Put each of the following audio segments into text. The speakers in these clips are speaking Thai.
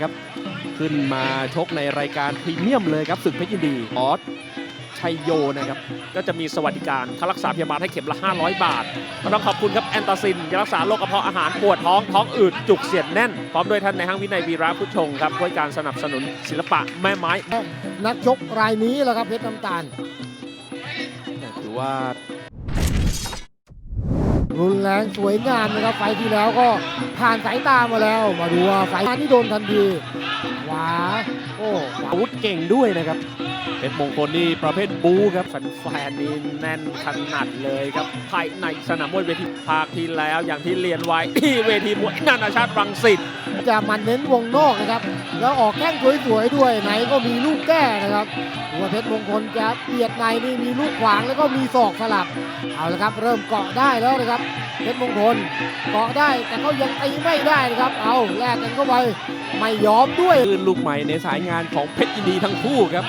ครับ ขึ้นมาชกในรายการพรีเมียมเลยครับศึกเพชรยินดีออสชัยโยนะครับ ก็จะมีสวัสดิการค่ารักษาพยาบาลให้เข็มละ 500 บาทก็ต้องขอบคุณครับแอนตาซินยารักษาโรคกระเพาะอาหารปวดท้องท้องอืดจุกเสียดแน่น พร้อมด้วยท่านในห้างวินัยวีระพุทธชงครับด้วยการสนับสนุนศิลปะแม่ไม้ นักชกรายนี้แหละครับเพชรน้ำตาลถือว่า รุนแรงสวยงามนะครับ ไฟที่แล้วก็ผ่านสายตามาแล้ว มาดูว่าไฟนี้โดนทันทีขวาโอ้ขวาอาวุธเก่งด้วยนะครับเพชรมงคลนี่ประเภทบู๊ครับแฟนๆนี่แน่นขนาดเลยครับภายในสนามมวยเวทีภาคที่แล้วอย่างที่เรียนไว้ที่เวทีมวยนานาชาติรังสิต จะมันเน้นวงนอกนะครับ แล้วออกแข้งสวยๆด้วยไหนก็มีลูกแก้นะครับหัวเพชรมงคลจะเบียดในนี่มีลูกขวางแล้วก็มีศอกสลับเอาละครับ เริ่มเกาะได้แล้วนะครับเพชรมงคลเกาะได้แต่ก็ยังตีไม่ได้นะครับ เอาแลกกันเข้าไปไม่ยอมด้วยคืนลูกใหม่ในสายงานของเพชรยินดีทั้งคู่ครับ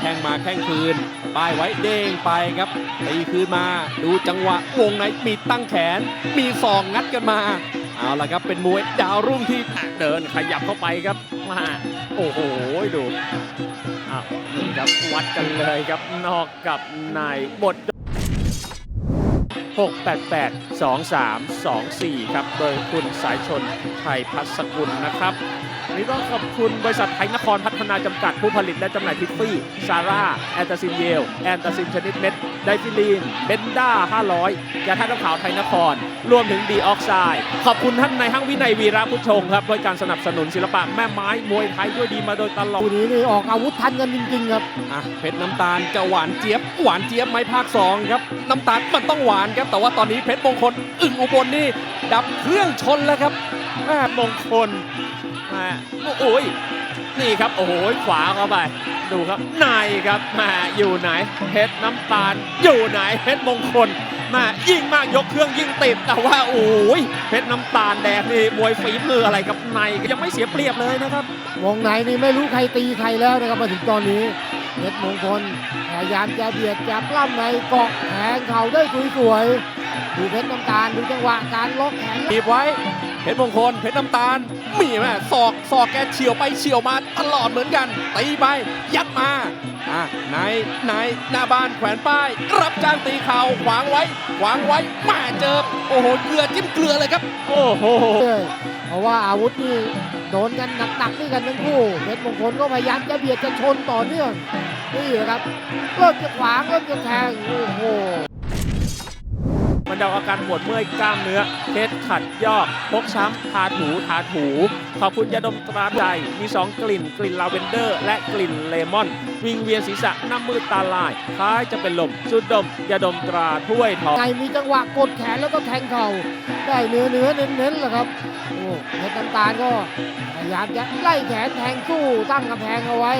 แข้งมาแข้งคืนป้ายไว้เด้งไปครับตีคืนมาดูจังหวะวงในมีตั้งแขน มีศอกงัดกันมา เอาละครับเป็นมวยดาวรุ่งที่เดินขยับเข้าไปครับมาโอ้โหดูอ้าวนี่ครับวัดกันเลยครับนอกกับในบท 688 2324 ครับ โดยคุณสายชนไทยพัสกุลนะครับวันนี้ต้องขอบคุณบริษัทไทยนครพัฒนาจำกัดผู้ผลิตและจำหน่ายทิฟฟี่ ซาร่า แอนตาซินเยล แอนตาซินชนิดเม็ด ไดฟิลีน เบนด้า 500 ยาท่าตุขาวไทยนคร รวมถึงดีออกไซด์ ขอบคุณท่านในห้างวินัยวีระพุทธชงครับ ด้วยการสนับสนุนศิลปะแม่ไม้ มวยไทยด้วยดีมาโดยตลอดคู่นี้นี่ออกอาวุธทันกันจริงๆครับ อะ เพชรน้ำตาลจะหวานเจี๊ยบ หวานเจี๊ยบไหมภาคสองครับ น้ำตาลมันต้องหวานครับแต่ว่าตอนนี้เพชรมงคลอึ่งอุบลนี่ดับเครื่องชนแล้วครับแม่มงคลแม่โอ้ยนี่ครับ โอ้โหขวาเข้าไป ดูครับในครับแม่อยู่ไหนเพชรน้ำตาล อยู่ไหนเพชรมงคลแม่ยิ่งมากยกเครื่องยิ่งติด แต่ว่าโอ้ยเพชรน้ำตาลแดงนี่มวยฝีมืออะไรกับในยังไม่เสียเปรียบเลยนะครับ วงในนี่ไม่รู้ใครตีใครแล้วนะครับมาถึงตอนนี้ เพชรมงคลพยายามจะเบียดจะปล้ำในเกาะแขงเข่าได้สวยๆดูเพชรน้ำตาลดูจังหวะการล็อกแขนตีบไว้เพชรมงคลเพชรน้ำตาลมีแม่ศอกศอกแกเฉียวไปเฉียวมาตลอดเหมือนกันตีไปยัดมา อะไหนไหนหน้าบ้านแขวนป้าย รับจ้างตีเข่าขวางไว้ขวางไว้แม่เจอโอ้โหเกลือจิ้มเกลือเลยครับ โอ้โหเลยเพราะว่าอาวุธนี่โดนกันหนักๆด้วยกันทั้งคู่เพชรมงคลก็พยายามจะเบียดจะชนต่อเนื่องนี่แหละครับเริ่มจะขวางเริ่มจะแทงโอ้โห บรรเทาอาการปวดเมื่อยกล้ามเนื้อเคล็ดขัดยอกพกช้ำทาถูทาถู ขอบคุณยาดมตราใจมี 2 กลิ่น กลิ่นลาเวนเดอร์ และกลิ่นเลมอน วิงเวียนศีรษะหน้ามืดตาลายคล้ายจะเป็นลมสุดดมยาดมตราถ้วยทองในมีจังหวะกดแขนแล้วก็แทงเข่าได้เนื้อเนื้อเน้นๆแหละครับโอ้เพชรน้ำตาลก็พยายามจะไล่แขนแทงสู้ตั้งกำแพงเอาไว้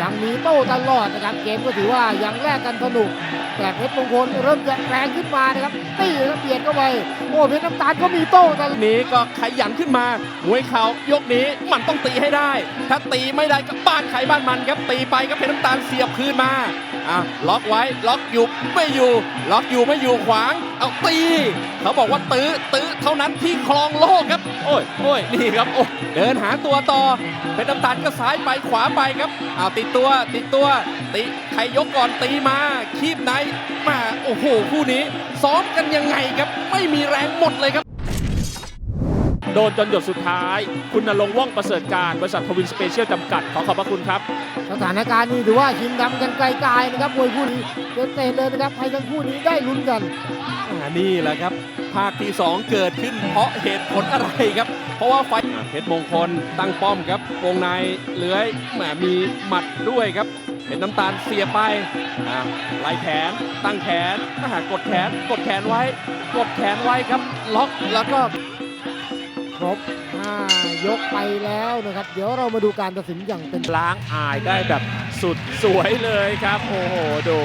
ยังมีโต้ตลอดนะครับเกมก็ถือว่ายังแลกกันสนุก แต่เพชรมงคลเริ่มจะแรงขึ้นมานะครับตีแล้วเบียดเข้าไปโอ้เพชรน้ำตาลก็มีโต้แต่นี้ก็ขยันขึ้นมามวยเขายกนี้มันต้องตีให้ได้ ถ้าตีไม่ได้ก็บ้านใครบ้านมันครับตีไปก็เพชรน้ำตาลเสียบคืนมา อะล็อกไว้ล็อกอยู่ไม่อยู่ ล็อกอยู่ไม่อยู่ขวาง เอาตีเขาบอกว่าตื้อตื้อเท่านั้นที่ครองโลกครับ โอ้ยโอ้ยนี่ครับโอ้เดินหาตัวต่อเป็นน้ำตาลก็ซ้ายไปขวาไปครับเอาติดตัวติดตัวตีใครยกก่อนตีมาคีบไหนมาโอ้โหคู่นี้ ซ้อมกันยังไงครับ ไม่มีแรงหมดเลยครับ โดนจนหยดสุดท้าย คุณนรงค์ว่องประเสริฐการบริษัททวินสเปเชียลจำกัด ขอขอบพระคุณครับ สถานการณ์นี้ถือว่าชิงดำกันไกลๆนะครับมวยคู่นี้เดินเตะเลยนะครับให้ทั้งคู่นี้ได้ลุ้นกันอ่านี่แหละครับ ภาคที่ 2 เกิดขึ้นเพราะเหตุผลอะไรครับ เพราะว่าไฟอ่าเพชรมงคลตั้งป้อมครับ วงในเลื้อยแหมมีหมัดด้วยครับเป็นน้ำตาลเสียบไปอ่าไล่แขน ตั้งแขนถ้าหากกดแขน กดแขนไว้ กดแขนไว้ครับ ล็อกแล้วก็ ครบ 5 ยกไปแล้วนะครับ เดี๋ยวเรามาดูการตัดสินอย่างเป็นล้างอายได้แบบสุดสวยเลยครับ โอ้โห ดู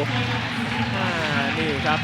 อ่า นี่ครับ